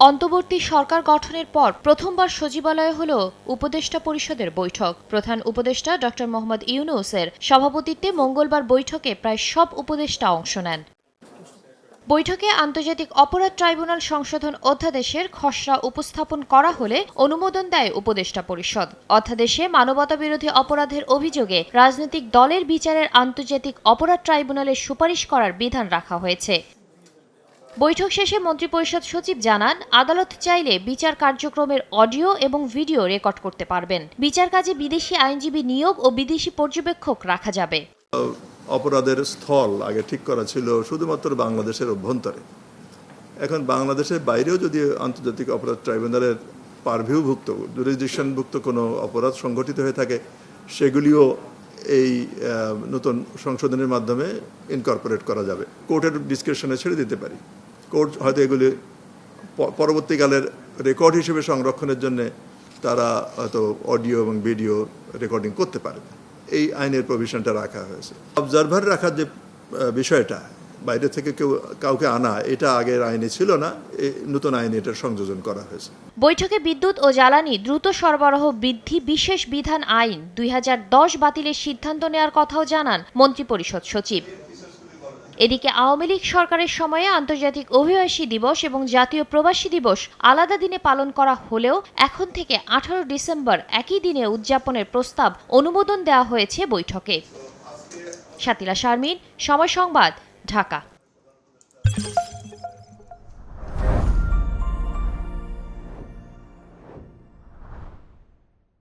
অন্তর্বর্তী সরকার গঠনের পর প্রথমবার সচিবালয়ে হল উপদেষ্টা পরিষদের বৈঠক। প্রধান উপদেষ্টা ড মোহাম্মদ ইউনুসের সভাপতিত্বে মঙ্গলবার বৈঠকে প্রায় সব উপদেষ্টা অংশ নেন। বৈঠকে আন্তর্জাতিক অপরাধ ট্রাইব্যুনাল সংশোধন অধ্যাদেশের খসড়া উপস্থাপন করা হলে অনুমোদন দেয় উপদেষ্টা পরিষদ। অধ্যাদেশে মানবতাবিরোধী অপরাধের অভিযোগে রাজনৈতিক দলের বিচারের আন্তর্জাতিক অপরাধ ট্রাইব্যুনালের সুপারিশ করার বিধান রাখা হয়েছে। বৈঠক শেষে মন্ত্রিপরিষদ সচিব জানান, আদালত চাইলে বিচার কার্যক্রমের অডিও এবং ভিডিও রেকর্ড করতে পারবেন। বিচার কাজে বিদেশি আইনজীবী নিয়োগ ও বিদেশি পর্যবেক্ষক রাখা যাবে। অপরাধের স্থল আগে ঠিক করা ছিল শুধুমাত্র বাংলাদেশের অভ্যন্তরে। এখন বাংলাদেশের বাইরেও যদি আন্তর্জাতিক অপরাধ ট্রাইব্যুনালের পারভিউভুক্ত জুরিসডিকশনভুক্ত কোনো অপরাধ সংঘটিত হয়ে থাকে, সেগুলিও এই নতুন সংশোধনের মাধ্যমে ইনকর্পোরেট করা যাবে। কোর্টের ডিসক্রিপশনে ছেড়ে দিতে পারি। কোর্ট হয়তো এগুলি পরবর্তীকালের রেকর্ড হিসেবে সংরক্ষণের জন্য তারা হয়তো অডিও এবং ভিডিও রেকর্ডিং করতে পারে। এই আইনের প্রভিশনটা রাখা হয়েছে। অবজারভার রাখার যে বিষয়টা, বাইরে থেকে কেউ কাউকে আনা, এটা আগের আইনে ছিল না নতুন আইনে এটার সংযোজন করা হয়েছে। বৈঠকে বিদ্যুৎ ও জ্বালানি দ্রুত সরবরাহ বৃদ্ধি বিশেষ বিধান আইন দুই হাজার দশ বাতিলের সিদ্ধান্ত নেওয়ার কথাও জানান মন্ত্রিপরিষদ সচিব। এদিকে আওয়ামী লীগ সরকারের সময়ে আন্তর্জাতিক অভিবাসী দিবস এবং জাতীয় প্রবাসী দিবস আলাদা দিনে পালন করা হলেও এখন থেকে আঠারো ডিসেম্বর একই দিনে উদযাপনের প্রস্তাব অনুমোদন দেওয়া হয়েছে বৈঠকে। সাতিলা শারমিন, সময় সংবাদ, ঢাকা।